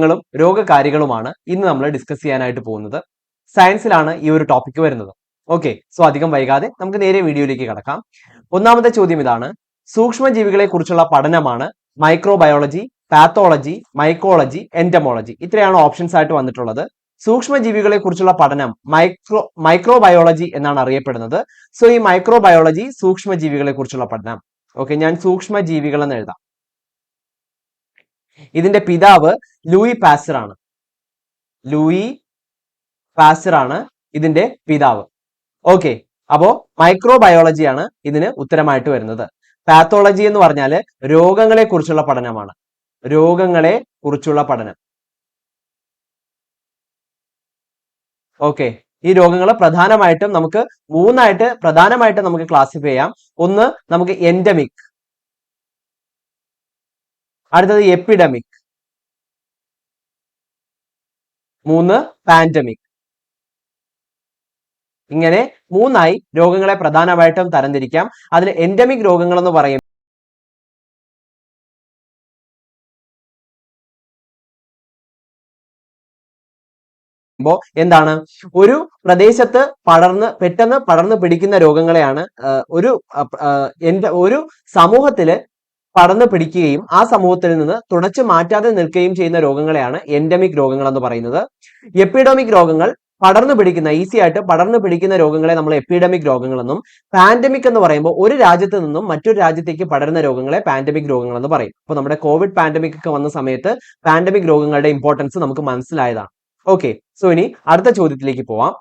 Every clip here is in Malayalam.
രോഗങ്ങളും രോഗകാരികളുമാണ് ഇന്ന് നമ്മൾ ഡിസ്കസ് ചെയ്യാനായിട്ട് പോകുന്നത്. സയൻസിലാണ് ഈ ഒരു ടോപ്പിക് വരുന്നത്. ഓക്കെ സോ അധികം വൈകാതെ നമുക്ക് നേരെ വീഡിയോയിലേക്ക് കടക്കാം. ഒന്നാമത്തെ ചോദ്യം ഇതാണ്. സൂക്ഷ്മജീവികളെ കുറിച്ചുള്ള പഠനമാണ് മൈക്രോബയോളജി പാത്തോളജി മൈക്കോളജി എന്റമോളജി ഇത്രയാണ് ഓപ്ഷൻസ് ആയിട്ട് വന്നിട്ടുള്ളത്. സൂക്ഷ്മജീവികളെ കുറിച്ചുള്ള പഠനം മൈക്രോ മൈക്രോബയോളജി എന്നാണ് അറിയപ്പെടുന്നത്. സോ ഈ മൈക്രോബയോളജി സൂക്ഷ്മജീവികളെ കുറിച്ചുള്ള പഠനം. ഓക്കെ ഞാൻ സൂക്ഷ്മജീവികൾ എന്ന് എഴുതാം. ഇതിന്റെ പിതാവ് ലൂയി പാസർ ആണ് ലൂയി പാസർ ആണ് ഇതിന്റെ പിതാവ്. ഓക്കെ അപ്പോ മൈക്രോബയോളജിയാണ് ഇതിന് ഉത്തരമായിട്ട് വരുന്നത്. പാത്തോളജി എന്ന് പറഞ്ഞാൽ രോഗങ്ങളെ കുറിച്ചുള്ള പഠനമാണ്. രോഗങ്ങളെ കുറിച്ചുള്ള പഠനം. ഓക്കെ ഈ രോഗങ്ങൾ പ്രധാനമായിട്ടും നമുക്ക് മൂന്നായിട്ട് പ്രധാനമായിട്ട് നമുക്ക് ക്ലാസിഫൈ ചെയ്യാം. ഒന്ന് നമുക്ക് എൻഡമിക് അടുത്തത് എപ്പിഡമിക് മൂന്ന് പാൻഡമിക് ഇങ്ങനെ മൂന്നായി രോഗങ്ങളെ പ്രധാനമായിട്ടും തരംതിരിക്കാം. അതിൽ എൻഡമിക് രോഗങ്ങൾ എന്ന് പറയും എന്താണ്? ഒരു പ്രദേശത്ത് പടർന്ന് പെട്ടെന്ന് പടർന്ന് പിടിക്കുന്ന രോഗങ്ങളെയാണ് ഒരു ഒരു സമൂഹത്തിൽ പടർന്ന് പിടിക്കുകയും ആ സമൂഹത്തിൽ നിന്ന് തുടച്ചു മാറ്റാതെ നിൽക്കുകയും ചെയ്യുന്ന രോഗങ്ങളെയാണ് എൻഡമിക് രോഗങ്ങൾ എന്ന് പറയുന്നത്. എപ്പിഡമിക് രോഗങ്ങൾ പടർന്നു പിടിക്കുന്ന ഈസി ആയിട്ട് പടർന്നു പിടിക്കുന്ന രോഗങ്ങളെ നമ്മൾ എപ്പിഡമിക് രോഗങ്ങളെന്നും പാൻഡമിക് എന്ന് പറയുമ്പോൾ ഒരു രാജ്യത്ത് നിന്നും മറ്റൊരു രാജ്യത്തേക്ക് പടരുന്ന രോഗങ്ങളെ പാൻഡമിക് രോഗങ്ങൾ എന്ന് പറയും. അപ്പോൾ നമ്മുടെ കോവിഡ് പാൻഡമിക് ഒക്കെ വന്ന സമയത്ത് പാൻഡമിക് രോഗങ്ങളുടെ ഇമ്പോർട്ടൻസ് നമുക്ക് മനസ്സിലായതാണ്. ഓക്കെ സോ ഇനി അടുത്ത ചോദ്യത്തിലേക്ക് പോവാം.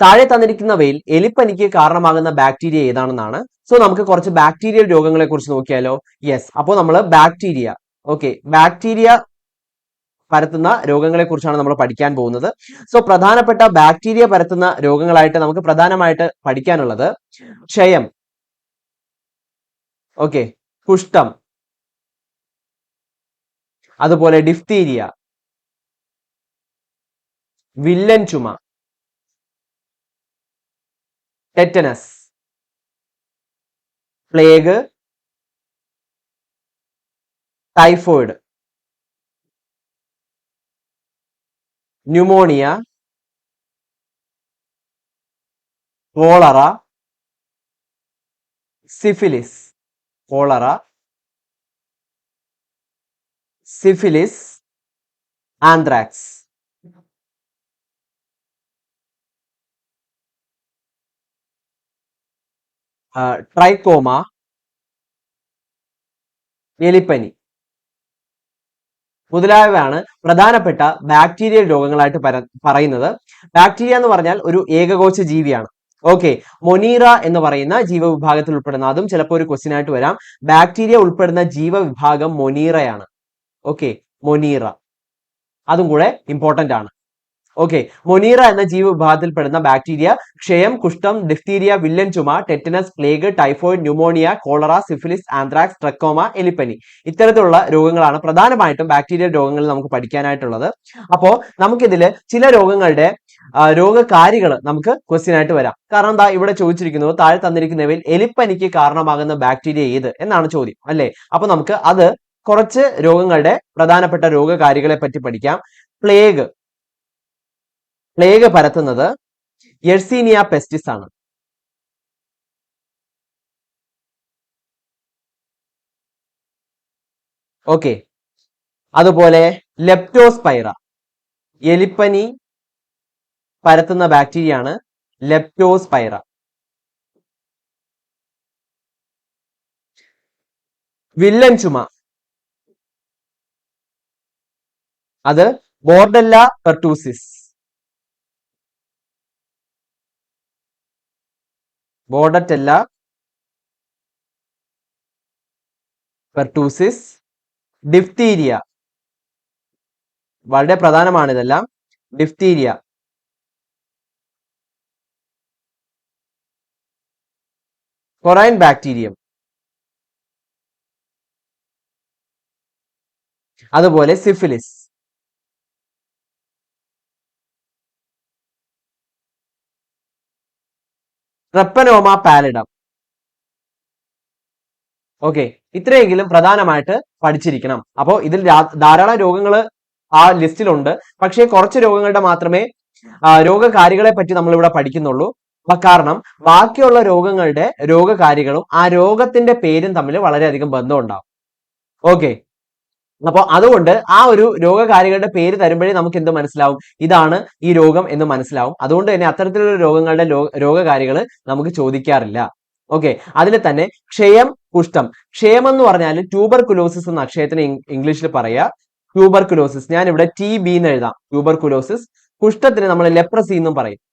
താഴെ തന്നിരിക്കുന്നവയിൽ എലിപ്പനിക്ക് കാരണമാകുന്ന ബാക്ടീരിയ ഏതാണെന്നാണ്. സോ നമുക്ക് കുറച്ച് ബാക്ടീരിയൽ രോഗങ്ങളെ കുറിച്ച് നോക്കിയാലോ? യെസ് അപ്പോൾ നമ്മൾ ബാക്ടീരിയ. ഓക്കെ ബാക്ടീരിയ പരത്തുന്ന രോഗങ്ങളെ കുറിച്ചാണ് നമ്മൾ പഠിക്കാൻ പോകുന്നത്. സോ പ്രധാനപ്പെട്ട ബാക്ടീരിയ പരത്തുന്ന രോഗങ്ങളായിട്ട് നമുക്ക് പ്രധാനമായിട്ട് പഠിക്കാനുള്ളത് ക്ഷയം. ഓക്കെ കുഷ്ഠം അതുപോലെ ഡിഫ്തീരിയ വില്ലൻ ചുമ. Tetanus plague typhoid pneumonia cholera syphilis cholera syphilis anthrax trachoma എലിപ്പനി മുതലായവയാണ് പ്രധാനപ്പെട്ട ബാക്ടീരിയൽ രോഗങ്ങളായിട്ട് പറയുന്നത്. ബാക്ടീരിയ എന്ന് പറഞ്ഞാൽ ഒരു ഏകകോശ ജീവിയാണ്. ഓക്കെ. മൊനീറ എന്ന് പറയുന്ന ജീവവിഭാഗത്തിൽ ഉൾപ്പെടുന്ന അതും ചിലപ്പോൾ ഒരു ക്വസ്റ്റ്യൻ ആയിട്ട് വരാം. ബാക്ടീരിയ ഉൾപ്പെടുന്ന ജീവവിഭാഗം മൊനീറയാണ്. ഓക്കെ. മൊനീറ. അതും കൂടെ ഇമ്പോർട്ടന്റ് ആണ്. ഓക്കെ മൊനീറ എന്ന ജീവവിഭാഗത്തിൽപ്പെടുന്ന ബാക്ടീരിയ ക്ഷയം കുഷ്ഠം ഡിഫ്തീരിയ വില്ലൻ ചുമ tetanus plague typhoid pneumonia cholera syphilis anthrax trachoma എലിപ്പനി ഇത്തരത്തിലുള്ള രോഗങ്ങളാണ് പ്രധാനമായിട്ടും ബാക്ടീരിയ രോഗങ്ങൾ നമുക്ക് പഠിക്കാനായിട്ടുള്ളത്. അപ്പോ നമുക്കിതിൽ ചില രോഗങ്ങളുടെ രോഗകാരികൾ നമുക്ക് ക്വസ്റ്റ്യൻ ആയിട്ട് വരാം. കാരണം എന്താ ഇവിടെ ചോദിച്ചിരിക്കുന്നത് താഴെ തന്നിരിക്കുന്നവയിൽ എലിപ്പനിക്ക് കാരണമാകുന്ന ബാക്ടീരിയ ഏത് എന്നാണ് ചോദ്യം അല്ലെ? അപ്പൊ നമുക്ക് അത് കുറച്ച് രോഗങ്ങളുടെ പ്രധാനപ്പെട്ട രോഗകാരികളെ പറ്റി പഠിക്കാം. പ്ലേഗ് പ്ലേഗ് പരത്തുന്നത് എഴ്സീനിയ പെസ്റ്റിസ് ആണ്. ഓക്കെ അതുപോലെ ലെപ്റ്റോസ്പൈറ എലിപ്പനി പരത്തുന്ന ബാക്ടീരിയ ആണ് ലെപ്റ്റോസ്പൈറ വില്ലൻ ചുമ. അത് bordetella pertussis bordetella pertussis. Diphtheria. വളരെ പ്രധാനമാണ് ഇതെല്ലാം. ഡിഫ്തീരിയ. കൊറൈൻ ബാക്ടീരിയം അതുപോലെ സിഫിലിസ് ട്രെപ്പനോമ പാലിഡം ഓക്കെ ഇത്രയെങ്കിലും പ്രധാനമായിട്ട് പഠിച്ചിരിക്കണം. അപ്പോൾ ഇതിൽ ധാരാളം രോഗങ്ങൾ ആ ലിസ്റ്റിലുണ്ട്. പക്ഷേ കുറച്ച് രോഗങ്ങളുടെ മാത്രമേ രോഗകാരികളെ പറ്റി നമ്മൾ ഇവിടെ പഠിക്കുന്നുള്ളൂ കാരണം ബാക്കിയുള്ള രോഗങ്ങളുടെ രോഗകാരികളും ആ രോഗത്തിന്റെ പേരും തമ്മിൽ വളരെയധികം ബന്ധമുണ്ടാവും. ഓക്കെ അപ്പൊ അതുകൊണ്ട് ആ ഒരു രോഗകാരികളുടെ പേര് തരുമ്പോഴേ നമുക്ക് എന്ത് മനസ്സിലാവും? ഇതാണ് ഈ രോഗം എന്ന് മനസ്സിലാവും. അതുകൊണ്ട് തന്നെ അത്തരത്തിലുള്ള രോഗങ്ങളുടെ രോഗകാരികൾ നമുക്ക് ചോദിക്കാറില്ല. ഓക്കെ. അതിൽ തന്നെ ക്ഷയം കുഷ്ഠം. ക്ഷയം എന്ന് പറഞ്ഞാൽ ട്യൂബർ കുലോസിസ് എന്ന അക്ഷയത്തിന് ഇംഗ്ലീഷിൽ പറയാ ട്യൂബർകുലോസിസ് ഞാൻ ഇവിടെ ടി ബി എന്ന് എഴുതാം. ട്യൂബർ കുലോസിസ് കുഷ്ഠത്തിന് നമ്മൾ ലെപ്രസി എന്നും പറയും.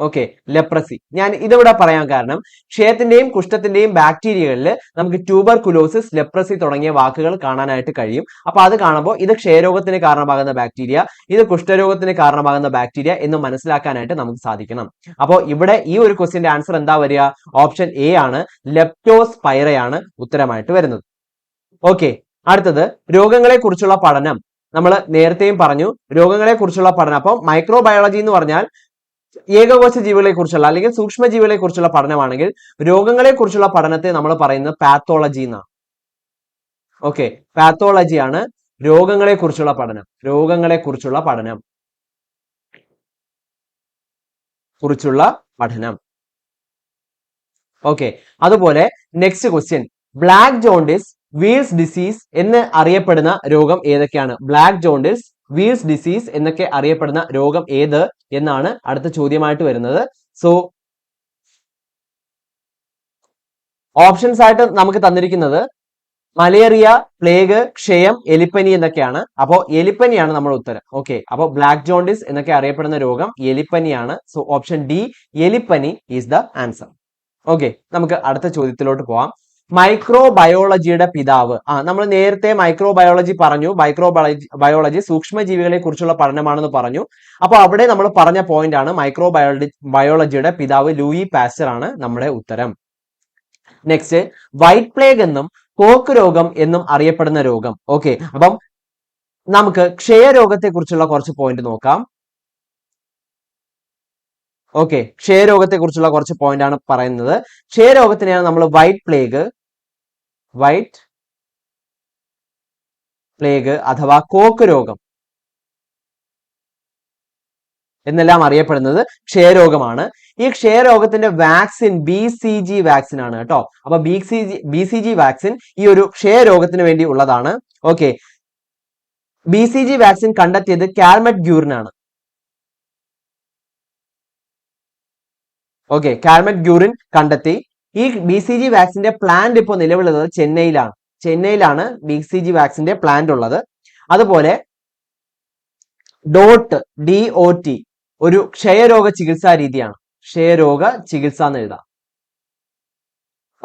ഓക്കെ ലെപ്രസി ഞാൻ ഇതിവിടെ പറയാൻ കാരണം ക്ഷയത്തിന്റെയും കുഷ്ഠത്തിന്റെയും ബാക്ടീരിയകളിൽ നമുക്ക് ട്യൂബർ കുലോസിസ് ലെപ്രസി തുടങ്ങിയ വാക്കുകൾ കാണാനായിട്ട് കഴിയും. അപ്പൊ അത് കാണുമ്പോൾ ഇത് ക്ഷയരോഗത്തിന് കാരണമാകുന്ന ബാക്ടീരിയ ഇത് കുഷ്ഠരോഗത്തിന് കാരണമാകുന്ന ബാക്ടീരിയ എന്ന് മനസ്സിലാക്കാനായിട്ട് നമുക്ക് സാധിക്കണം. അപ്പോൾ ഇവിടെ ഈ ഒരു ക്വസ്റ്റിന്റെ ആൻസർ എന്താ വരിക? ഓപ്ഷൻ എ ആണ്. ലെപ്റ്റോസ്പൈറയാണ് ഉത്തരമായിട്ട് വരുന്നത്. ഓക്കെ അടുത്തത് രോഗങ്ങളെ കുറിച്ചുള്ള പഠനം. നമ്മൾ നേരത്തെയും പറഞ്ഞു രോഗങ്ങളെ കുറിച്ചുള്ള പഠനം. അപ്പം മൈക്രോബയോളജി എന്ന് പറഞ്ഞാൽ ഏകകോശ ജീവികളെ കുറിച്ചുള്ള അല്ലെങ്കിൽ സൂക്ഷ്മ ജീവികളെ കുറിച്ചുള്ള പഠനമാണെങ്കിൽ രോഗങ്ങളെ കുറിച്ചുള്ള പഠനത്തെ നമ്മൾ പറയുന്നത് പാത്തോളജി എന്നാണ്. ഓക്കെ പാത്തോളജി ആണ് രോഗങ്ങളെ കുറിച്ചുള്ള പഠനം. രോഗങ്ങളെ കുറിച്ചുള്ള പഠനം. കുറിച്ചുള്ള പഠനം. ഓക്കെ അതുപോലെ next question black jaundice Weil's disease എന്ന് അറിയപ്പെടുന്ന രോഗം ഏതൊക്കെയാണ്? ബ്ലാക്ക് ജോണ്ടിസ് വീൽസ് ഡിസീസ് എന്നൊക്കെ അറിയപ്പെടുന്ന രോഗം ഏത് എന്നാണ് അടുത്ത ചോദ്യമായിട്ട് വരുന്നത്. സോ ഓപ്ഷൻസ് ആയിട്ട് നമുക്ക് തന്നിരിക്കുന്നത് മലേറിയ പ്ലേഗ് ക്ഷയം എലിപ്പനി എന്നൊക്കെയാണ്. അപ്പോൾ എലിപ്പനിയാണ് നമ്മുടെ ഉത്തരം. ഓക്കെ അപ്പോൾ ബ്ലാക്ക് ജോണ്ടിസ് എന്നൊക്കെ അറിയപ്പെടുന്ന രോഗം എലിപ്പനിയാണ്. സോ ഓപ്ഷൻ ഡി എലിപ്പനി ഈസ് ദ ആൻസർ ഓക്കെ നമുക്ക് അടുത്ത ചോദ്യത്തിലോട്ട് പോവാം. മൈക്രോബയോളജിയുടെ പിതാവ്. ആ നമ്മൾ നേരത്തെ മൈക്രോ ബയോളജി പറഞ്ഞു. മൈക്രോ ബയോളജി സൂക്ഷ്മജീവികളെ കുറിച്ചുള്ള പഠനമാണെന്ന് പറഞ്ഞു. അപ്പോൾ അവിടെ നമ്മൾ പറഞ്ഞ പോയിന്റ് ആണ് മൈക്രോബയോളജി ബയോളജിയുടെ പിതാവ് ലൂയി പാസ്റ്റർ ആണ് നമ്മുടെ ഉത്തരം. നെക്സ്റ്റ് വൈറ്റ് പ്ലേഗ് എന്നും കോക്ക് രോഗം എന്നും അറിയപ്പെടുന്ന രോഗം. ഓക്കെ അപ്പം നമുക്ക് ക്ഷയരോഗത്തെ കുറിച്ചുള്ള കുറച്ച് പോയിന്റ് നോക്കാം. ഓക്കെ ക്ഷയരോഗത്തെ കുറിച്ചുള്ള കുറച്ച് പോയിന്റ് ആണ് പറയുന്നത്. ക്ഷയരോഗത്തിനെയാണ് നമ്മൾ വൈറ്റ് പ്ലേഗ് വൈറ്റ് പ്ലേഗ് അഥവാ കോക്ക് രോഗം എന്നെല്ലാം അറിയപ്പെടുന്നത് ക്ഷയരോഗമാണ്. ഈ ക്ഷയരോഗത്തിന്റെ vaccine B C G vaccine ആണ് കേട്ടോ. അപ്പൊ B C G B C G vaccine ഈ ഒരു ക്ഷയരോഗത്തിന് വേണ്ടി ഉള്ളതാണ്. Okay B C G vaccine കണ്ടെത്തിയത് കാൽമറ്റ് ഗ്യൂറിനാണ്. ഓക്കെ കാൽമറ്റ് ഗ്യൂറിൻ കണ്ടെത്തി ഈ ബി സി ജി വാക്സിന്റെ പ്ലാന്റ് ഇപ്പോൾ നിലവിലുള്ളത് ചെന്നൈയിലാണ്. ചെന്നൈയിലാണ് ബി സി ജി വാക്സിന്റെ പ്ലാന്റ് ഉള്ളത്. അതുപോലെ ഡോട്ട് ഡി ഒ ടി ഒരു ക്ഷയരോഗ ചികിത്സാ രീതിയാണ്. ക്ഷയരോഗ ചികിത്സ എന്ന് എഴുതാം.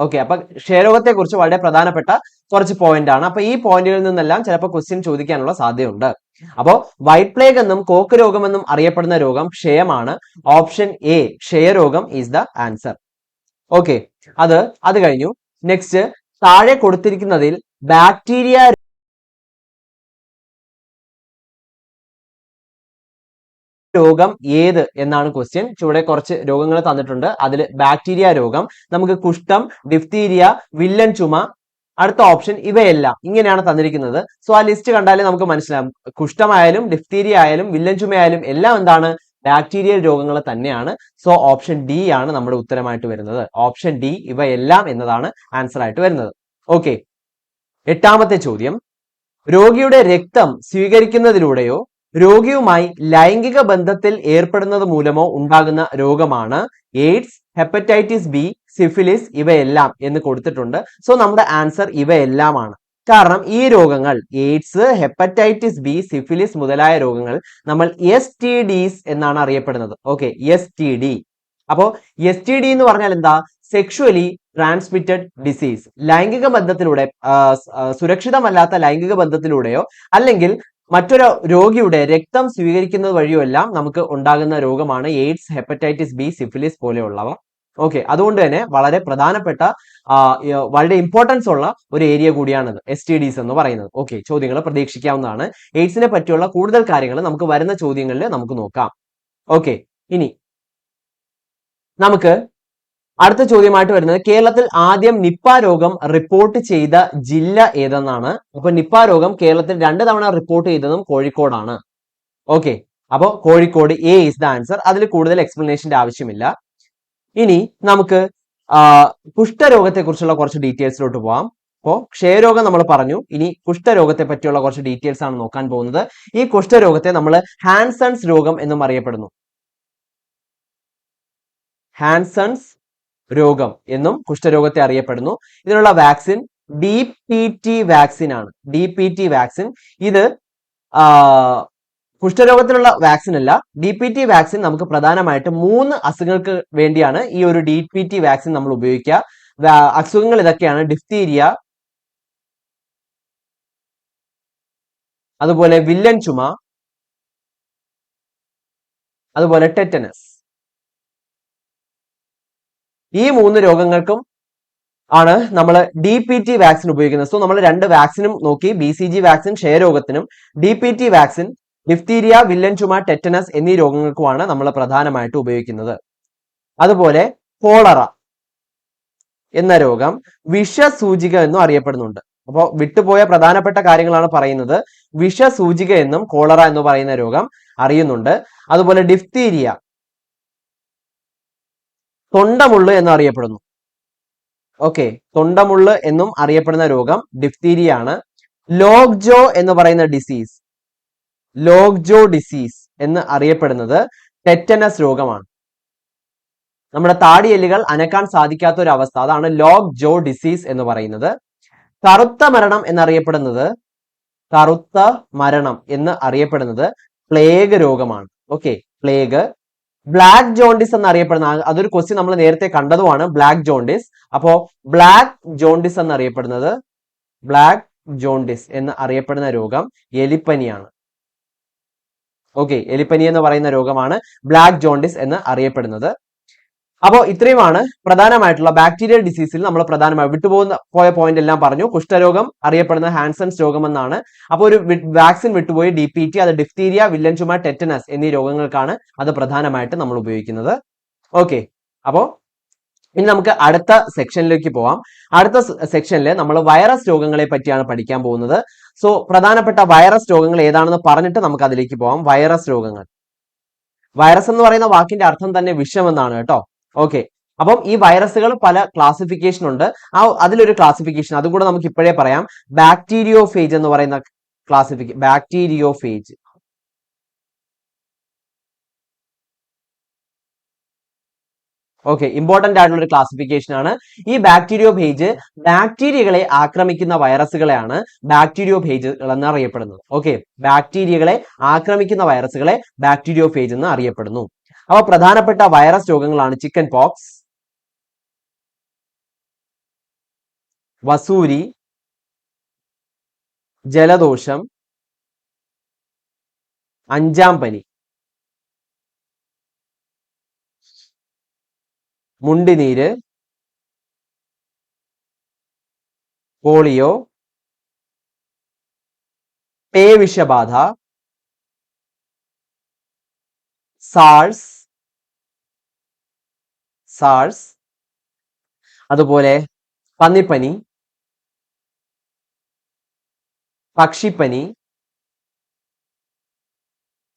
ഓക്കെ അപ്പൊ ക്ഷയരോഗത്തെ കുറിച്ച് വളരെ പ്രധാനപ്പെട്ട കുറച്ച് പോയിന്റ് ആണ്. അപ്പൊ ഈ പോയിന്റുകളിൽ നിന്നെല്ലാം ചിലപ്പോൾ ക്വസ്റ്റ്യൻ ചോദിക്കാനുള്ള സാധ്യതയുണ്ട്. അപ്പോ വൈറ്റ് പ്ലേഗ് എന്നും കോക്ക് രോഗമെന്നും അറിയപ്പെടുന്ന രോഗം ക്ഷയമാണ്. ഓപ്ഷൻ എ ക്ഷയരോഗം ഈസ് ദ ആൻസർ ഓക്കെ അത് അത് കഴിഞ്ഞു. നെക്സ്റ്റ് താഴെ കൊടുത്തിരിക്കുന്നതിൽ ബാക്ടീരിയ രോഗം ഏത് എന്നാണ് ക്വസ്റ്റ്യൻ ചുവടെ കുറച്ച് രോഗങ്ങൾ തന്നിട്ടുണ്ട്. അതിൽ ബാക്ടീരിയ രോഗം നമുക്ക് കുഷ്ഠം ഡിഫ്തീരിയ വില്ലൻ ചുമ അടുത്ത ഓപ്ഷൻ ഇവയെല്ലാം ഇങ്ങനെയാണ് തന്നിരിക്കുന്നത്. സോ ആ ലിസ്റ്റ് കണ്ടാലേ നമുക്ക് മനസ്സിലാവും. കുഷ്ഠമായാലും ഡിഫ്തീരിയ ആയാലും വില്ലൻ ചുമയായാലും എല്ലാം എന്താണ്? ബാക്ടീരിയൽ രോഗങ്ങൾ തന്നെയാണ്. സോ ഓപ്ഷൻ ഡി ആണ് നമ്മുടെ ഉത്തരമായിട്ട് വരുന്നത്. ഓപ്ഷൻ ഡി ഇവയെല്ലാം എന്നതാണ് ആൻസർ ആയിട്ട് വരുന്നത്. ഓക്കെ എട്ടാമത്തെ ചോദ്യം. രോഗിയുടെ രക്തം സ്വീകരിക്കുന്നതിലൂടെയോ രോഗിയുമായി ലൈംഗിക ബന്ധത്തിൽ ഏർപ്പെടുന്നത് മൂലമോ ഉണ്ടാകുന്ന രോഗമാണ് എയ്ഡ്സ് ഹെപ്പറ്റൈറ്റിസ് ബി സിഫിലിസ് ഇവയെല്ലാം എന്ന് കൊടുത്തിട്ടുണ്ട്. സോ നമ്മുടെ ആൻസർ ഇവയെല്ലാമാണ്. കാരണം ഈ രോഗങ്ങൾ എയ്ഡ്സ് ഹെപ്പറ്റൈറ്റിസ് ബി സിഫിലിസ് മുതലായ രോഗങ്ങൾ നമ്മൾ എസ് ടി ഡിസ് എന്നാണ് അറിയപ്പെടുന്നത്. Okay S T D. അപ്പോ എസ് ടി ഡി എന്ന് പറഞ്ഞാൽ എന്താ? Sexually transmitted disease. ലൈംഗിക ബന്ധത്തിലൂടെ സുരക്ഷിതമല്ലാത്ത ലൈംഗിക ബന്ധത്തിലൂടെയോ അല്ലെങ്കിൽ മറ്റൊരു രോഗിയുടെ രക്തം സ്വീകരിക്കുന്നത് വഴിയോ എല്ലാം നമുക്ക് ഉണ്ടാകുന്ന രോഗമാണ് എയ്ഡ്സ് ഹെപ്പറ്റൈറ്റിസ് ബി സിഫിലിസ് പോലെയുള്ളവ. ഓക്കെ അതുകൊണ്ട് തന്നെ വളരെ പ്രധാനപ്പെട്ട വളരെ ഇമ്പോർട്ടൻസ് ഉള്ള ഒരു ഏരിയ കൂടിയാണത് എസ് ടി ഡിസ് എന്ന് പറയുന്നത്. ഓക്കെ ചോദ്യങ്ങൾ പ്രതീക്ഷിക്കാവുന്നതാണ്. എയ്ഡ്സിനെ പറ്റിയുള്ള കൂടുതൽ കാര്യങ്ങൾ നമുക്ക് വരുന്ന ചോദ്യങ്ങളിൽ നമുക്ക് നോക്കാം. ഓക്കെ ഇനി നമുക്ക് അടുത്ത ചോദ്യമായിട്ട് വരുന്നത് കേരളത്തിൽ ആദ്യം നിപ്പ രോഗം റിപ്പോർട്ട് ചെയ്ത ജില്ല ഏതെന്നാണ്? അപ്പൊ നിപ്പ രോഗം കേരളത്തിൽ രണ്ട് തവണ റിപ്പോർട്ട് ചെയ്തതും കോഴിക്കോടാണ്. ഓക്കെ അപ്പോൾ Kozhikode A is the answer അതിൽ കൂടുതൽ എക്സ്പ്ലനേഷന്റെ ആവശ്യമില്ല. ഇനി നമുക്ക് കുഷ്ഠരോഗത്തെ കുറിച്ചുള്ള കുറച്ച് ഡീറ്റെയിൽസിലോട്ട് പോവാം. അപ്പോൾ ക്ഷയരോഗം നമ്മൾ പറഞ്ഞു. ഇനി കുഷ്ഠരോഗത്തെ പറ്റിയുള്ള കുറച്ച് ഡീറ്റെയിൽസ് ആണ് നോക്കാൻ പോകുന്നത്. ഈ കുഷ്ഠരോഗത്തെ നമ്മൾ ഹാൻസൺസ് രോഗം എന്നും അറിയപ്പെടുന്നു. ഹാൻസൺസ് രോഗം എന്നും കുഷ്ഠരോഗത്തെ അറിയപ്പെടുന്നു. ഇതിനുള്ള vaccine D P T vaccine ആണ് ഡി പി ടി വാക്സിൻ. ഇത് കുഷ്ഠരോഗത്തിനുള്ള വാക്സിൻ അല്ല ഡി പി ടി വാക്സിൻ നമുക്ക് പ്രധാനമായിട്ട് മൂന്ന് അസുഖങ്ങൾക്ക് വേണ്ടിയാണ് ഈ ഒരു ഡി പി ടി വാക്സിൻ നമ്മൾ ഉപയോഗിക്കുക. അസുഖങ്ങൾ ഇതൊക്കെയാണ് ഡിഫ്തീരിയ അതുപോലെ വില്ലൻ ചുമ അതുപോലെ ടെറ്റനസ് ഈ മൂന്ന് രോഗങ്ങൾക്കും ആണ് നമ്മൾ ഡി പി ടി വാക്സിൻ ഉപയോഗിക്കുന്നത്. സോ നമ്മൾ രണ്ട് വാക്സിനും നോക്കി. B C G vaccine ക്ഷയരോഗത്തിനും D P T vaccine diphtheria villain ചുമ ടെറ്റനസ് എന്നീ രോഗങ്ങൾക്കുമാണ് നമ്മൾ പ്രധാനമായിട്ട് ഉപയോഗിക്കുന്നത്. അതുപോലെ കോളറ എന്ന രോഗം വിഷസൂചിക എന്നും അറിയപ്പെടുന്നുണ്ട്. അപ്പോൾ വിട്ടുപോയ പ്രധാനപ്പെട്ട കാര്യങ്ങളാണ് പറയുന്നത്. വിഷസൂചിക എന്നും കോളറ എന്ന് പറയുന്ന രോഗം അറിയുന്നുണ്ട്. അതുപോലെ ഡിഫ്തീരിയ തൊണ്ടമുള്ള് എന്ന് അറിയപ്പെടുന്നു. ഓക്കെ തൊണ്ടമുള്ള് എന്നും അറിയപ്പെടുന്ന രോഗം ഡിഫ്തീരിയ ആണ്. ലോക്ജോ എന്ന് പറയുന്ന ഡിസീസ് ലോക്ജോ ഡിസീസ് എന്ന് അറിയപ്പെടുന്നത് ടെറ്റനസ് രോഗമാണ്. നമ്മുടെ താടിയെല്ലുകൾ അനക്കാൻ സാധിക്കാത്ത ഒരു അവസ്ഥ അതാണ് ലോഗ് ജോ ഡിസീസ് എന്ന് പറയുന്നത്. കറുത്ത മരണം എന്നറിയപ്പെടുന്നത് കറുത്ത മരണം എന്ന് അറിയപ്പെടുന്നത് പ്ലേഗ് രോഗമാണ്. Okay plague. ബ്ലാക്ക് ജോണ്ടിസ് എന്നറിയപ്പെടുന്ന അതൊരു ക്വസ്റ്റ്യൻ നമ്മൾ നേരത്തെ കണ്ടതുമാണ് ബ്ലാക്ക് ജോണ്ടിസ് അപ്പോ ബ്ലാക്ക് ജോണ്ടിസ് എന്നറിയപ്പെടുന്നത് ബ്ലാക്ക് ജോണ്ടിസ് എന്ന് അറിയപ്പെടുന്ന രോഗം എലിപ്പനിയാണ്. ഓക്കെ എലിപ്പനി എന്ന് പറയുന്ന രോഗമാണ് ബ്ലാക്ക് ജോണ്ടിസ് എന്ന് അറിയപ്പെടുന്നത്. അപ്പോൾ ഇത്രയുമാണ് പ്രധാനമായിട്ടുള്ള ബാക്ടീരിയൽ ഡിസീസിൽ നമ്മൾ പ്രധാനമായി വിട്ടുപോകുന്ന പോയ പോയിന്റ് എല്ലാം പറഞ്ഞു. കുഷ്ഠരോഗം അറിയപ്പെടുന്ന ഹാൻസൺസ് രോഗമെന്നാണ്. അപ്പോൾ ഒരു വാക്സിൻ വിട്ടുപോയി ഡി പി ടി അത് ഡിഫ്തീരിയ വില്ലൻ ചുമ ടെറ്റനസ് എന്നീ രോഗങ്ങൾക്കാണ് അത് പ്രധാനമായിട്ട് നമ്മൾ ഉപയോഗിക്കുന്നത്. ഓക്കെ അപ്പോൾ ഇനി നമുക്ക് അടുത്ത സെക്ഷനിലേക്ക് പോവാം. അടുത്ത സെക്ഷനിൽ നമ്മൾ വൈറസ് രോഗങ്ങളെ പറ്റിയാണ് പഠിക്കാൻ പോകുന്നത്. സോ പ്രധാനപ്പെട്ട വൈറസ് രോഗങ്ങൾ ഏതാണെന്ന് പറഞ്ഞിട്ട് നമുക്ക് അതിലേക്ക് പോവാം. വൈറസ് രോഗങ്ങൾ. വൈറസ് എന്ന് പറയുന്ന വാക്കിന്റെ അർത്ഥം തന്നെ വിഷം എന്നാണ് കേട്ടോ. ഓക്കെ അപ്പം ഈ വൈറസുകൾ പല ക്ലാസിഫിക്കേഷൻ ഉണ്ട്. ആ അതിലൊരു ക്ലാസിഫിക്കേഷൻ അതും കൂടെ നമുക്ക് ഇപ്പോഴേ പറയാം. ബാക്ടീരിയോ ഫേജ് എന്ന് പറയുന്ന ക്ലാസിഫിക്ക ബാക്ടീരിയോഫേജ് ഓക്കെ ഇമ്പോർട്ടന്റ് ആയിട്ടുള്ള ഒരു ക്ലാസിഫിക്കേഷൻ ആണ്. ഈ ബാക്ടീരിയോ ഭേജ് ബാക്ടീരിയകളെ ആക്രമിക്കുന്ന വൈറസുകളെയാണ് ബാക്ടീരിയോ ഭേജുകൾ എന്ന് അറിയപ്പെടുന്നത് ഓക്കെ ബാക്ടീരിയകളെ ആക്രമിക്കുന്ന വൈറസുകളെ ബാക്ടീരിയോ ഫേജ് എന്ന് അറിയപ്പെടുന്നു. അവ പ്രധാനപ്പെട്ട വൈറസ് രോഗങ്ങളാണ് ചിക്കൻ പോക്സ് വസൂരി ജലദോഷം അഞ്ചാം പനി. മുണ്ടിനീര് പോളിയോ പേവിഷബാധ സാൾസ് സാൾസ് അതുപോലെ പന്നിപ്പനി പക്ഷിപ്പനി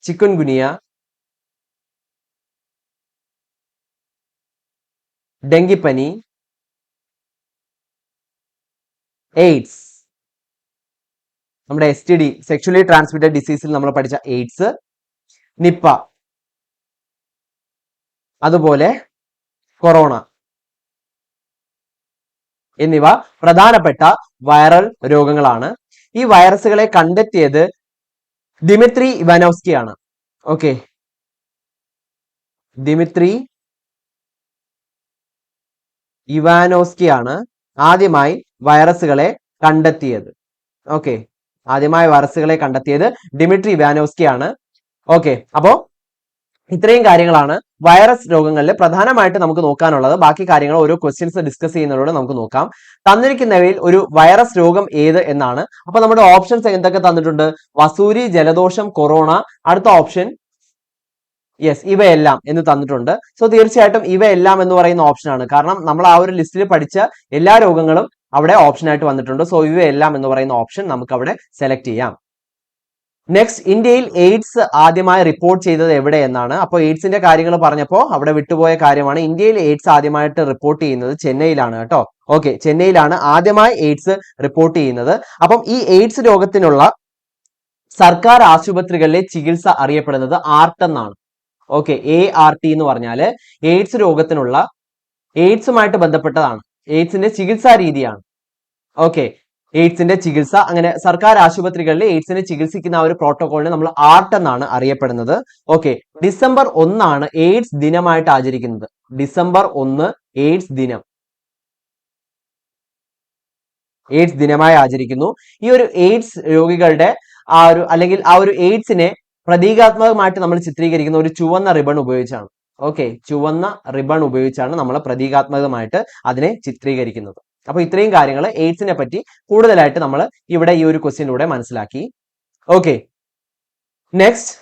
ചിക്കൻ ഗുനിയ ഡെങ്കിപ്പനി എയ്ഡ്സ്. നമ്മുടെ S T D sexually transmitted ഡിസീസിൽ നമ്മൾ പഠിച്ച എയ്ഡ്സ്. നിപ്പ. അതുപോലെ കൊറോണ. എന്നിവ പ്രധാനപ്പെട്ട വൈറൽ രോഗങ്ങളാണ്. ഈ വൈറസുകളെ കണ്ടെത്തിയത് ദിമിത്രി ഇവാനോസ്കി ആണ് ഓക്കെ. ദിമിത്രി ഇവാനോസ്കി ആണ് ആദ്യമായി വൈറസുകളെ കണ്ടെത്തിയത്. ഓക്കെ. ആദ്യമായി വൈറസുകളെ കണ്ടെത്തിയത് ഡിമിട്രി ഇവാനോസ്കി ആണ് ഓക്കെ. അപ്പോ ഇത്രയും കാര്യങ്ങളാണ് വൈറസ് രോഗങ്ങളിൽ പ്രധാനമായിട്ട് നമുക്ക് നോക്കാനുള്ളത്. ബാക്കി കാര്യങ്ങൾ ഓരോ ക്വസ്റ്റ്യൻസ് ഡിസ്കസ് ചെയ്യുന്നതിലൂടെ നമുക്ക് നോക്കാം. തന്നിരിക്കുന്നവയിൽ ഒരു വൈറസ് രോഗം ഏത് എന്നാണ്. അപ്പൊ നമ്മുടെ ഓപ്ഷൻസ് എന്തൊക്കെ തന്നിട്ടുണ്ട്? വസൂരി ജലദോഷം കൊറോണ അടുത്ത ഓപ്ഷൻ യെസ് ഇവയെല്ലാം എന്ന് തന്നിട്ടുണ്ട്. സോ തീർച്ചയായിട്ടും ഇവയെല്ലാം എന്ന് പറയുന്ന ഓപ്ഷൻ ആണ്. കാരണം നമ്മൾ ആ ഒരു ലിസ്റ്റിൽ പഠിച്ച എല്ലാ രോഗങ്ങളും അവിടെ ഓപ്ഷൻ ആയിട്ട് വന്നിട്ടുണ്ട്. സോ ഇവയെല്ലാം എന്ന് പറയുന്ന ഓപ്ഷൻ നമുക്ക് അവിടെ സെലക്ട് ചെയ്യാം. നെക്സ്റ്റ് ഇന്ത്യയിൽ എയ്ഡ്സ് ആദ്യമായി റിപ്പോർട്ട് ചെയ്തത് എവിടെ എന്നാണ്. അപ്പോൾ എയ്ഡ്സിന്റെ കാര്യങ്ങൾ പറഞ്ഞപ്പോൾ അവിടെ വിട്ടുപോയ കാര്യമാണ്. ഇന്ത്യയിൽ എയ്ഡ്സ് ആദ്യമായിട്ട് റിപ്പോർട്ട് ചെയ്യുന്നത് ചെന്നൈയിലാണ് കേട്ടോ. ഓക്കെ ചെന്നൈയിലാണ് ആദ്യമായി എയ്ഡ്സ് റിപ്പോർട്ട് ചെയ്യുന്നത്. അപ്പം ഈ എയ്ഡ്സ് രോഗത്തിനുള്ള സർക്കാർ ആശുപത്രികളിലെ ചികിത്സ അറിയപ്പെടുന്നത് ആർട്ട് എന്നാണ് ഓക്കെ എ ആർ ടി എന്ന് പറഞ്ഞാൽ എയ്ഡ്സ് രോഗത്തിനുള്ള എയ്ഡ്സുമായിട്ട് ബന്ധപ്പെട്ടതാണ്. എയ്ഡ്സിന്റെ ചികിത്സാ രീതിയാണ്. ഓക്കെ എയ്ഡ്സിന്റെ ചികിത്സ അങ്ങനെ സർക്കാർ ആശുപത്രികളിൽ എയ്ഡ്സിനെ ചികിത്സിക്കുന്ന ആ ഒരു പ്രോട്ടോകോളിനെ നമ്മൾ ആർട്ട് എന്നാണ് അറിയപ്പെടുന്നത്. ഓക്കെ ഡിസംബർ ഒന്നാണ് എയ്ഡ്സ് ദിനമായിട്ട് ആചരിക്കുന്നത്. ഡിസംബർ ഒന്ന് എയ്ഡ്സ് ദിനം. എയ്ഡ്സ് ദിനമായി ആചരിക്കുന്നു. ഈ ഒരു എയ്ഡ്സ് രോഗികളുടെ ആ ഒരു അല്ലെങ്കിൽ ആ ഒരു എയ്ഡ്സിനെ പ്രതീകാത്മകമായിട്ട് നമ്മൾ ചിത്രീകരിക്കുന്ന ഒരു ചുവന്ന റിബൺ ഉപയോഗിച്ചാണ്. ഓക്കെ ചുവന്ന റിബൺ ഉപയോഗിച്ചാണ് നമ്മൾ പ്രതീകാത്മകമായിട്ട് അതിനെ ചിത്രീകരിക്കുന്നത്. അപ്പൊ ഇത്രയും കാര്യങ്ങൾ എയ്ഡ്സിനെ പറ്റി കൂടുതലായിട്ട് നമ്മൾ ഇവിടെ ഈ ഒരു ക്വസ്റ്റ്യനിലൂടെ മനസ്സിലാക്കി. ഓക്കെ നെക്സ്റ്റ്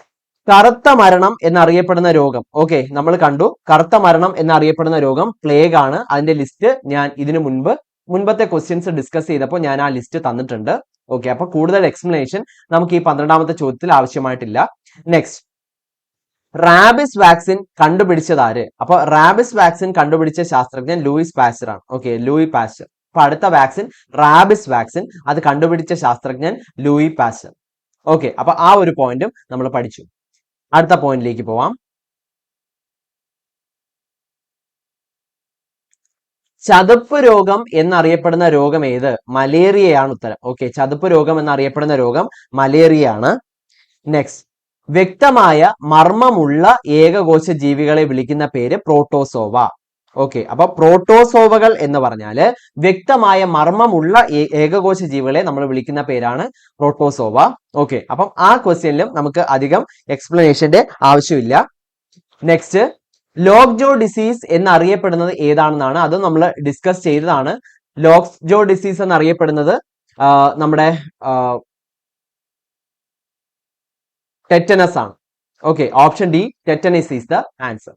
കറുത്ത മരണം എന്നറിയപ്പെടുന്ന രോഗം. ഓക്കെ നമ്മൾ കണ്ടു കറുത്ത മരണം എന്നറിയപ്പെടുന്ന രോഗം പ്ലേഗ് ആണ്. അതിന്റെ ലിസ്റ്റ് ഞാൻ ഇതിനു മുൻപ് മുൻപത്തെ ക്വസ്റ്റ്യൻസ് ഡിസ്കസ് ചെയ്തപ്പോൾ ഞാൻ ആ ലിസ്റ്റ് തന്നിട്ടുണ്ട്. ഓക്കെ അപ്പൊ കൂടുതൽ എക്സ്പ്ലനേഷൻ നമുക്ക് ഈ പന്ത്രണ്ടാമത്തെ ചോദ്യത്തിൽ ആവശ്യമായിട്ടില്ല. നെക്സ്റ്റ് റാബിസ് വാക്സിൻ കണ്ടുപിടിച്ചത് ആര്? അപ്പൊ റാബിസ് വാക്സിൻ കണ്ടുപിടിച്ച ശാസ്ത്രജ്ഞൻ ലൂയിസ് പാസ്റ്റർ ആണ്. Okay Louis Pasteur. അപ്പൊ അടുത്ത വാക്സിൻ റാബിസ് വാക്സിൻ അത് കണ്ടുപിടിച്ച ശാസ്ത്രജ്ഞൻ ലൂയി പാസ്റ്റർ. ഓക്കെ അപ്പൊ ആ ഒരു പോയിന്റും നമ്മൾ പഠിച്ചു. അടുത്ത പോയിന്റിലേക്ക് പോവാം. ചതുപ്പ് രോഗം എന്നറിയപ്പെടുന്ന രോഗം ഏത്? മലേറിയയാണ് ഉത്തരം. ഓക്കെ ചതുപ്പ് രോഗം എന്നറിയപ്പെടുന്ന രോഗം മലേറിയയാണ്. നെക്സ്റ്റ് വ്യക്തമായ മർമ്മമുള്ള ഏകകോശ ജീവികളെ വിളിക്കുന്ന പേര് പ്രോട്ടോസോവ. ഓക്കെ അപ്പൊ പ്രോട്ടോസോവകൾ എന്ന് പറഞ്ഞാൽ വ്യക്തമായ മർമ്മമുള്ള ഏകകോശ ജീവികളെ നമ്മൾ വിളിക്കുന്ന പേരാണ് പ്രോട്ടോസോവ. ഓക്കെ അപ്പം ആ ക്വസ്റ്റ്യനിലും നമുക്ക് അധികം എക്സ്പ്ലനേഷന്റെ ആവശ്യമില്ല. നെക്സ്റ്റ് ലോക്ജോ ഡിസീസ് എന്നറിയപ്പെടുന്നത് ഏതാണെന്നാണ്. അത് നമ്മൾ ഡിസ്കസ് ചെയ്തതാണ്. ലോക്ജോ ഡിസീസ് എന്നറിയപ്പെടുന്നത് നമ്മുടെ ടെറ്റനസ് ആണ്. Okay option D tetanus is the answer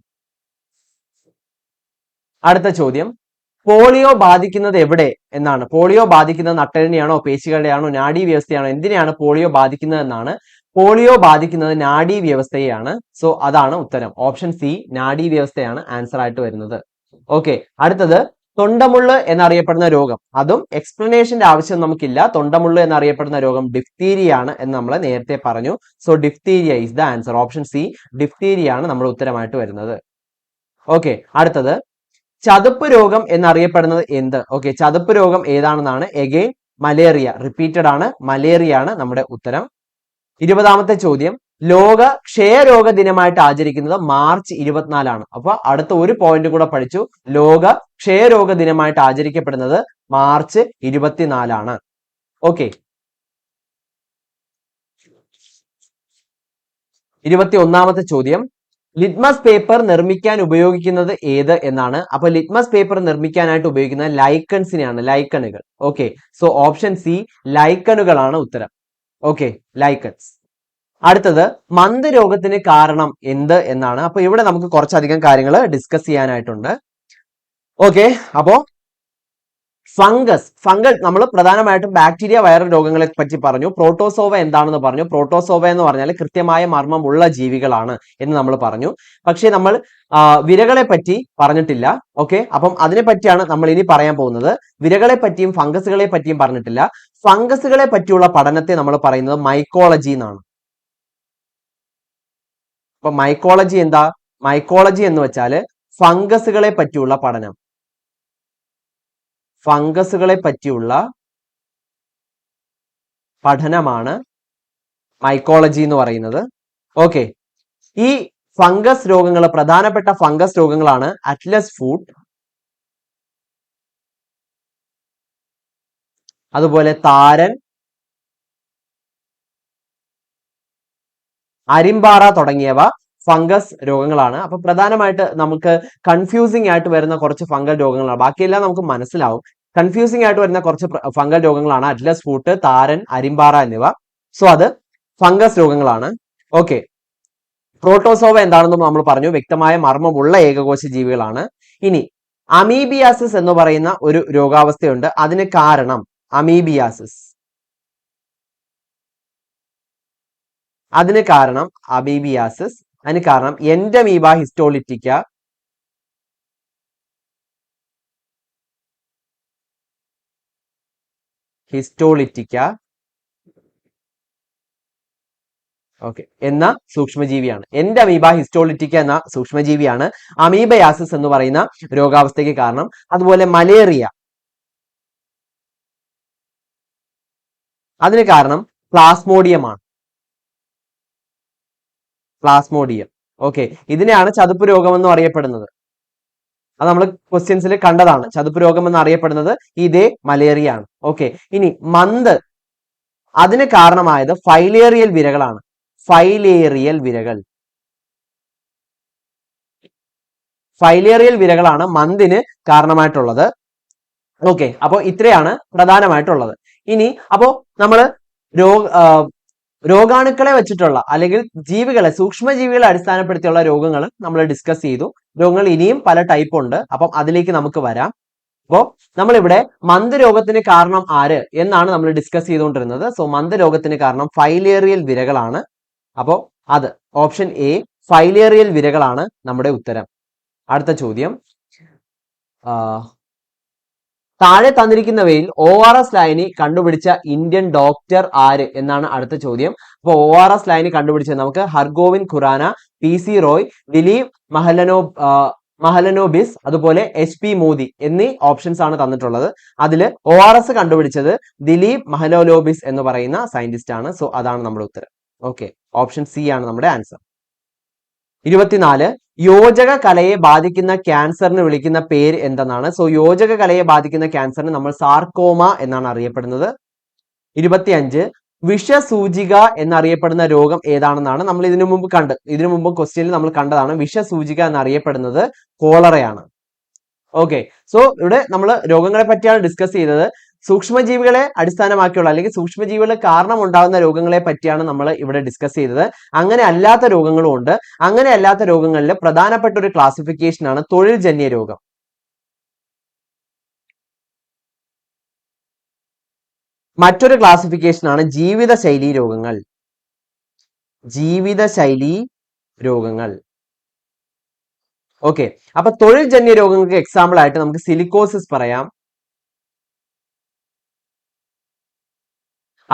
അടുത്ത ചോദ്യം. പോളിയോ ബാധിക്കുന്നത് എവിടെ എന്നാണ്. പോളിയോ ബാധിക്കുന്നത് നട്ടലിനെയാണോ പേശികളുടെയാണോ നാഡീ വ്യവസ്ഥയാണോ എന്തിനെയാണ് പോളിയോ ബാധിക്കുന്നത് എന്നാണ്. പോളിയോ ബാധിക്കുന്നത് നാഡി വ്യവസ്ഥയെയാണ്. സോ അതാണ് ഉത്തരം. ഓപ്ഷൻ സി നാഡി വ്യവസ്ഥയാണ് ആൻസർ ആയിട്ട് വരുന്നത്. ഓക്കെ അടുത്തത് തൊണ്ടമുള്ള് എന്നറിയപ്പെടുന്ന രോഗം. അതും എക്സ്പ്ലനേഷന്റെ ആവശ്യം നമുക്കില്ല. തൊണ്ടമുള്ള് എന്നറിയപ്പെടുന്ന രോഗം ഡിഫ്തീരിയ ആണ് എന്ന് നമ്മൾ നേരത്തെ പറഞ്ഞു. So diphtheria is the answer option C diphtheria ആണ് നമ്മുടെ ഉത്തരമായിട്ട് വരുന്നത്. ഓക്കെ അടുത്തത് ചതുപ്പ് രോഗം എന്നറിയപ്പെടുന്നത് എന്ത്? ഓക്കെ ചതുപ്പ് രോഗം ഏതാണെന്നാണ്? Again malaria. റിപ്പീറ്റഡ് ആണ്. മലേറിയ ആണ് നമ്മുടെ ഉത്തരം. ഇരുപതാമത്തെ ചോദ്യം. ലോക ക്ഷയരോഗ ദിനമായിട്ട് ആചരിക്കുന്നത് മാർച്ച് ഇരുപത്തിനാലാണ്. അപ്പൊ അടുത്ത ഒരു പോയിന്റ് കൂടെ പഠിച്ചു. ലോക ക്ഷയരോഗ ദിനമായിട്ട് ആചരിക്കപ്പെടുന്നത് മാർച്ച് ഇരുപത്തിനാലാണ്. ഓക്കെ ഇരുപത്തി ഒന്നാമത്തെ ചോദ്യം. ലിറ്റ്മസ് പേപ്പർ നിർമ്മിക്കാൻ ഉപയോഗിക്കുന്നത് ഏത് എന്നാണ്. അപ്പൊ ലിറ്റ്മസ് പേപ്പർ നിർമ്മിക്കാനായിട്ട് ഉപയോഗിക്കുന്നത് ലൈക്കൺസിനെയാണ് ലൈക്കണുകൾ. ഓക്കെ സോ ഓപ്ഷൻ സി ലൈക്കണുകളാണ് ഉത്തരം. ഓക്കെ ലൈക്കറ്റ്സ് അടുത്തത് മന്ത് രോഗത്തിന് കാരണം എന്ത് എന്നാണ്. അപ്പൊ ഇവിടെ നമുക്ക് കുറച്ചധികം കാര്യങ്ങൾ ഡിസ്കസ് ചെയ്യാനായിട്ടുണ്ട്. ഓക്കെ അപ്പോ ഫംഗസ്. ഫംഗൽ നമ്മൾ പ്രധാനമായിട്ടും ബാക്ടീരിയ വൈറൽ രോഗങ്ങളെ പറ്റി പറഞ്ഞു. പ്രോട്ടോസോവ എന്താണെന്ന് പറഞ്ഞു. പ്രോട്ടോസോവ എന്ന് പറഞ്ഞാൽ കൃത്യമായ മർമ്മമുള്ള ജീവികളാണ് എന്ന് നമ്മൾ പറഞ്ഞു. പക്ഷേ നമ്മൾ വിരകളെ പറ്റി പറഞ്ഞിട്ടില്ല. ഓക്കെ? അപ്പം അതിനെ പറ്റിയാണ് നമ്മൾ ഇനി പറയാൻ പോകുന്നത്. വിരകളെ പറ്റിയും ഫംഗസുകളെ പറ്റിയും പറഞ്ഞിട്ടില്ല. ഫംഗസുകളെ പറ്റിയുള്ള പഠനത്തെ നമ്മൾ പറയുന്നത് മൈക്കോളജി എന്നാണ്. അപ്പൊ മൈക്കോളജി എന്താ? മൈക്കോളജി എന്ന് വെച്ചാൽ ഫംഗസുകളെ പറ്റിയുള്ള പഠനം. ഫംഗസുകളെ പറ്റിയുള്ള പഠനമാണ് മൈക്കോളജി എന്ന് പറയുന്നത്. ഓക്കെ ഈ ഫംഗസ് രോഗങ്ങൾ പ്രധാനപ്പെട്ട ഫംഗസ് രോഗങ്ങളാണ് അറ്റ്ലസ് ഫുഡ് അതുപോലെ താരൻ അരിമ്പാറ തുടങ്ങിയവ ഫംഗസ് രോഗങ്ങളാണ്. അപ്പൊ പ്രധാനമായിട്ട് നമുക്ക് കൺഫ്യൂസിംഗ് ആയിട്ട് വരുന്ന കുറച്ച് ഫംഗൽ രോഗങ്ങളാണ്. ബാക്കിയെല്ലാം നമുക്ക് മനസ്സിലാവും. കൺഫ്യൂസിംഗ് ആയിട്ട് വരുന്ന കുറച്ച് ഫംഗൽ രോഗങ്ങളാണ് അറ്റ്ലസ് ഫൂട്ട് താരൻ അരിമ്പാറ എന്നിവ. സോ അത് ഫംഗസ് രോഗങ്ങളാണ്. ഓക്കെ പ്രോട്ടോസോവ എന്താണെന്നും നമ്മൾ പറഞ്ഞു. വ്യക്തമായ മർമ്മമുള്ള ഏകകോശ ജീവികളാണ്. ഇനി അമീബിയാസിസ് എന്ന് പറയുന്ന ഒരു രോഗാവസ്ഥയുണ്ട്. അതിന് കാരണം അമീബിയാസിസ്. അതിന് കാരണം അമീബിയാസിസ്. അതിന് കാരണം എൻഡമീബ ഹിസ്റ്റോളിറ്റിക്ക ഹിസ്റ്റോളിറ്റിക്ക ഓക്കെ എന്ന സൂക്ഷ്മജീവിയാണ്. എന്റെ അമീബ ഹിസ്റ്റോളിറ്റിക്ക എന്ന സൂക്ഷ്മജീവിയാണ് അമീബയാസിസ് എന്ന് പറയുന്ന രോഗാവസ്ഥയ്ക്ക് കാരണം. അതുപോലെ മലേറിയ. അതിന് കാരണം പ്ലാസ്മോഡിയമാണ്. പ്ലാസ്മോഡിയം ഓക്കെ ഇതിനെയാണ് ചതുപ്പ് രോഗം എന്ന് അറിയപ്പെടുന്നത്. അത് നമ്മൾ ക്വസ്റ്റ്യൻസിൽ കണ്ടതാണ്. ചതുപ്പ് രോഗം എന്ന് അറിയപ്പെടുന്നത് ഇതേ മലേറിയ ആണ് ഓക്കെ ഇനി മന്ത്. അതിന് കാരണമായത് ഫൈലേറിയൽ വിരകളാണ്. ഫൈലേറിയൽ വിരകൾ. ഫൈലേറിയൽ വിരകളാണ് മന്തിന് കാരണമായിട്ടുള്ളത്. ഓക്കെ അപ്പോൾ ഇത്രയാണ് പ്രധാനമായിട്ടുള്ളത്. ഇനി അപ്പോ നമ്മൾ രോഗ രോഗാണുക്കളെ വെച്ചിട്ടുള്ള അല്ലെങ്കിൽ ജീവികളെ സൂക്ഷ്മജീവികളെ അടിസ്ഥാനപ്പെടുത്തിയുള്ള രോഗങ്ങൾ നമ്മൾ ഡിസ്കസ് ചെയ്തു. രോഗങ്ങൾ ഇനിയും പല ടൈപ്പ് ഉണ്ട്. അപ്പം അതിലേക്ക് നമുക്ക് വരാം. അപ്പോൾ നമ്മളിവിടെ മന്ത് രോഗത്തിന് കാരണം ആര് എന്നാണ് നമ്മൾ ഡിസ്കസ് ചെയ്തുകൊണ്ടിരുന്നത്. സോ മന്ത് രോഗത്തിന് കാരണം ഫൈലേറിയൽ വിരകളാണ്. അപ്പോൾ അത് ഓപ്ഷൻ എ ഫൈലേറിയൽ വിരകളാണ് നമ്മുടെ ഉത്തരം. അടുത്ത ചോദ്യം. താഴെ തന്നിരിക്കുന്നവയിൽ ഒ ആർ എസ് ലൈനി കണ്ടുപിടിച്ച ഇന്ത്യൻ ഡോക്ടർ ആര് എന്നാണ് അടുത്ത ചോദ്യം. അപ്പോൾ ഒ ആർ എസ് ലൈനി കണ്ടുപിടിച്ചത് നമുക്ക് ഹർഗോവിന്ദ് ഖുറാന പി സി റോയ് ദിലീപ് മഹലനോ മഹലനോബിസ് അതുപോലെ എച്ച് പി മോദി എന്നീ ഓപ്ഷൻസ് ആണ് തന്നിട്ടുള്ളത്. അതിൽ ഒ ആർ എസ് കണ്ടുപിടിച്ചത് ദിലീപ് മഹലോലോബിസ് എന്ന് പറയുന്ന സയന്റിസ്റ്റ് ആണ്. സോ അതാണ് നമ്മുടെ ഉത്തരം. ഓക്കെ ഓപ്ഷൻ സി ആണ് നമ്മുടെ ആൻസർ ഇരുപത്തിനാല് യോജക കലയെ ബാധിക്കുന്ന ക്യാൻസറിന് വിളിക്കുന്ന പേര് എന്തെന്നാണ്? സോ യോജക കലയെ ബാധിക്കുന്ന ക്യാൻസറിന് നമ്മൾ സാർക്കോമ എന്നാണ് അറിയപ്പെടുന്നത്. ഇരുപത്തിയഞ്ച്. വിഷസൂചിക എന്നറിയപ്പെടുന്ന രോഗം ഏതാണെന്നാണ് നമ്മൾ ഇതിനു മുമ്പ് കണ്ട് ഇതിനു മുമ്പ് ക്വസ്റ്റ്യനിൽ നമ്മൾ കണ്ടതാണ്. വിഷസൂചിക എന്നറിയപ്പെടുന്നത് കോളറയാണ്. ഓക്കെ സോ ഇവിടെ നമ്മൾ രോഗങ്ങളെ പറ്റിയാണ് ഡിസ്കസ് ചെയ്തത്. സൂക്ഷ്മജീവികളെ അടിസ്ഥാനമാക്കിയുള്ള അല്ലെങ്കിൽ സൂക്ഷ്മജീവികൾ കാരണം ഉണ്ടാകുന്ന രോഗങ്ങളെ പറ്റിയാണ് നമ്മൾ ഇവിടെ ഡിസ്കസ് ചെയ്തത്. അങ്ങനെ അല്ലാത്ത രോഗങ്ങളും ഉണ്ട്. അങ്ങനെ അല്ലാത്ത രോഗങ്ങളിൽ പ്രധാനപ്പെട്ട ഒരു ക്ലാസിഫിക്കേഷൻ ആണ് തൊഴിൽ ജന്യ രോഗം. മറ്റൊരു ക്ലാസിഫിക്കേഷൻ ആണ് ജീവിതശൈലി രോഗങ്ങൾ. ജീവിതശൈലി രോഗങ്ങൾ. ഓക്കെ അപ്പൊ തൊഴിൽജന്യ രോഗങ്ങൾക്ക് എക്സാമ്പിൾ ആയിട്ട് നമുക്ക് സിലിക്കോസിസ് പറയാം.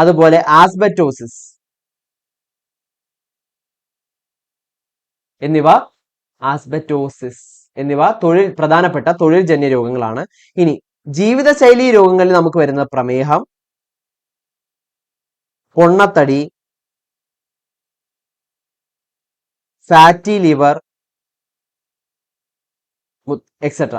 അതുപോലെ ആസ്ബറ്റോസിസ് എന്നിവ ആസ്ബറ്റോസിസ് എന്നിവ തൊഴിൽ പ്രധാനപ്പെട്ട തൊഴിൽജന്യ രോഗങ്ങളാണ്. ഇനി ജീവിതശൈലി രോഗങ്ങളിൽ നമുക്ക് വരുന്ന പ്രമേഹം പൊണ്ണത്തടി ഫാറ്റി ലിവർ എക്സെട്ര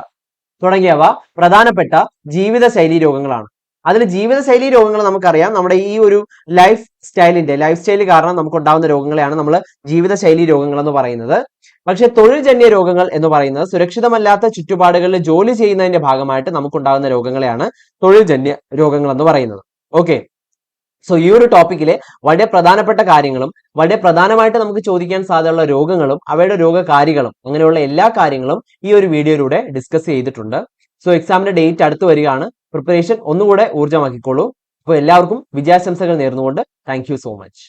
തുടങ്ങിയവ പ്രധാനപ്പെട്ട ജീവിതശൈലി രോഗങ്ങളാണ്. അതിൽ ജീവിതശൈലി രോഗങ്ങൾ നമുക്കറിയാം. നമ്മുടെ ഈ ഒരു ലൈഫ് സ്റ്റൈലിന്റെ ലൈഫ് സ്റ്റൈൽ കാരണം നമുക്ക് ഉണ്ടാകുന്ന രോഗങ്ങളെയാണ് നമ്മൾ ജീവിതശൈലി രോഗങ്ങൾ എന്ന് പറയുന്നത്. പക്ഷെ തൊഴിൽജന്യ രോഗങ്ങൾ എന്ന് പറയുന്നത് സുരക്ഷിതമല്ലാത്ത ചുറ്റുപാടുകളിൽ ജോലി ചെയ്യുന്നതിന്റെ ഭാഗമായിട്ട് നമുക്കുണ്ടാകുന്ന രോഗങ്ങളെയാണ് തൊഴിൽജന്യ രോഗങ്ങൾ എന്ന് പറയുന്നത്. ഓക്കെ സോ ഈ ഒരു ടോപ്പിക്കിലെ വളരെ പ്രധാനപ്പെട്ട കാര്യങ്ങളും വളരെ പ്രധാനമായിട്ട് നമുക്ക് ചോദിക്കാൻ സാധ്യതയുള്ള രോഗങ്ങളും അവയുടെ രോഗകാരികളും അങ്ങനെയുള്ള എല്ലാ കാര്യങ്ങളും ഈ ഒരു വീഡിയോയിലൂടെ ഡിസ്കസ് ചെയ്തിട്ടുണ്ട്. സോ എക്സാമിന്റെ ഡേറ്റ് അടുത്ത് വരികയാണ്. പ്രിപ്പറേഷൻ ഒന്നുകൂടെ ഊർജമാക്കിക്കോളൂ. അപ്പോൾ എല്ലാവർക്കും വിജയാശംസകൾ നേർന്നുകൊണ്ട് താങ്ക് സോ മച്ച്